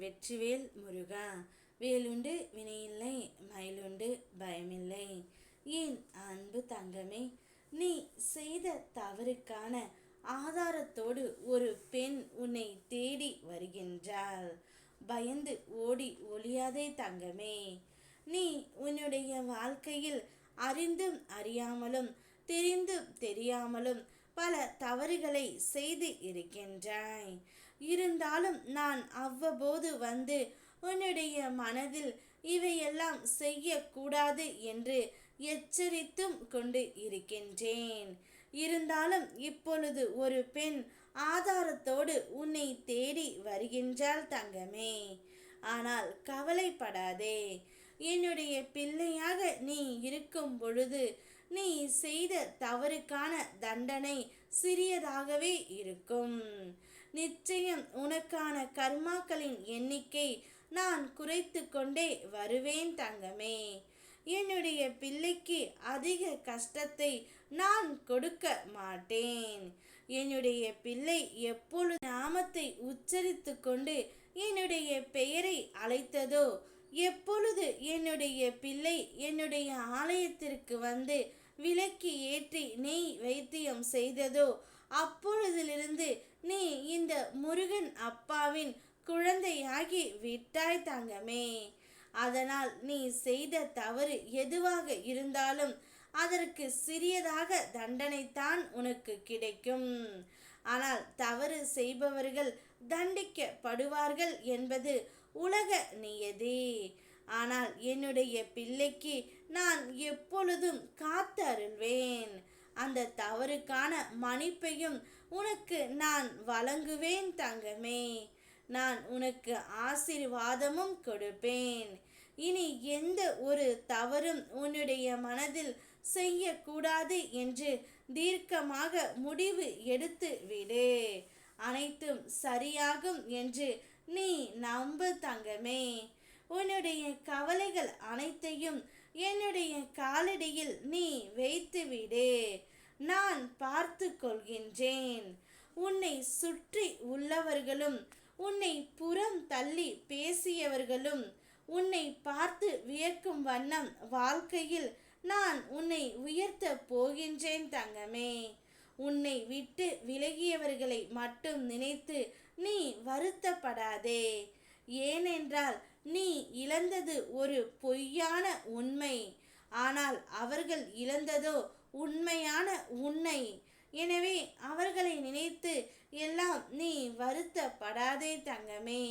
வெற்றிவேல் முருகா. வேலுண்டு வினையில்லை மயிலுண்டு பயமில்லை. ஏன் அன்பு தங்கமே? நீ செய்த தவறுக்கான ஆதாரத்தோடு ஒரு பெண் உன்னை தேடி வருகின்றாள். பயந்து ஓடி ஒளியாதே தங்கமே. நீ உன்னுடைய வாழ்க்கையில் அறிந்தும் அறியாமலும் தெரிந்தும் தெரியாமலும் பல தவறுகளை செய்து இருக்கின்றாய். இருந்தாலும் நான் அவ்வப்போது வந்து உன்னுடைய மனதில் இவையெல்லாம் செய்யக்கூடாது என்று எச்சரித்தும் கொண்டு இருக்கின்றேன். இருந்தாலும் இப்பொழுது ஒரு பெண் ஆதாரத்தோடு உன்னை தேடி வருகின்றாள் தங்கமே. ஆனால் கவலைப்படாதே. என்னுடைய பிள்ளையாக நீ இருக்கும் பொழுது நீ செய்த தவறுக்கான தண்டனை சிறியதாகவே இருக்கும். நிச்சயம் உனக்கான கர்மாக்களின் எண்ணிக்கை நான் குறைத்து கொண்டே வருவேன் தங்கமே. என்னுடைய பிள்ளைக்கு அதிக கஷ்டத்தை நான் கொடுக்க மாட்டேன். என்னுடைய பிள்ளை எப்பொழுது நாமத்தை உச்சரித்து கொண்டு என்னுடைய பெயரை அழைத்ததோ எப்பொழுது என்னுடைய பிள்ளை என்னுடைய ஆலயத்திற்கு வந்து விலக்கி ஏற்றி நெய் வைத்தியம் செய்ததோ அப்பொழுதிலிருந்து நீ இந்த முருகன் அப்பாவின் குழந்தையாகி விட்டாய் தங்கமே. அதனால் நீ செய்த தவறு எதுவாக இருந்தாலும் அதற்கு சிறியதாக தண்டனைத்தான் உனக்கு கிடைக்கும். ஆனால் தவறு செய்பவர்கள் தண்டிக்கப்படுவார்கள் என்பது உலக நியதி. ஆனால் என்னுடைய பிள்ளைக்கு நான் எப்பொழுதும் காத்தருள்வேன். அந்த தவறுக்கான மன்னிப்பையும் உனக்கு நான் வழங்குவேன் தங்கமே. நான் உனக்கு ஆசிர்வாதமும் கொடுப்பேன். இனி எந்த ஒரு தவறும் உன்னுடைய மனதில் செய்யக்கூடாது என்று தீர்க்கமாக முடிவு எடுத்து விடு அனைத்தும் சரியாகும் என்று நீ நம்பு தங்கமே. உன்னுடைய கவலைகள் அனைத்தையும் என்னுடைய காலடியில் நீ வைத்துவிடு. நான் பார்த்து கொள்கின்றேன் உன்னை சுற்றி உள்ளவர்களும் உன்னை புறம் தள்ளி பேசியவர்களும் உன்னை பார்த்து வியக்கும் வண்ணம் வாழ்க்கையில் நான் உன்னை உயர்த்த போகின்றேன் தங்கமே. உன்னை விட்டு விலகியவர்களை மட்டும் நினைத்து நீ வருத்தப்படாதே. ஏனென்றால் நீ இழந்தது ஒரு பொய்யான உண்மை. ஆனால் அவர்கள் இழந்ததோ உண்மையான உன்னை. எனவே அவர்களை நினைத்து எல்லாம் நீ வருத்தப்படாதே தங்கமே.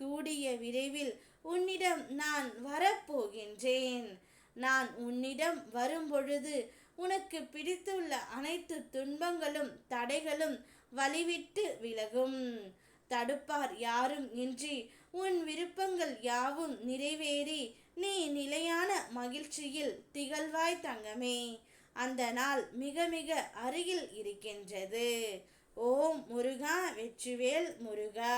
கூடிய விரைவில் உன்னிடம் நான் வரப்போகின்றேன். நான் உன்னிடம் வரும்பொழுது உனக்கு பிடித்துள்ள அனைத்து துன்பங்களும் தடைகளும் வழிவிட்டு விலகும். தடுப்பார் யாரும் இன்றி உன் விருப்பங்கள் யாவும் நிறைவேறி நீ நிலையான மகிழ்ச்சியில் திகழ்வாய் தங்கமே. அந்த நாள் மிக மிக அருகில் இருக்கின்றது. ஓம் முருகா வெற்றிவேல் முருகா.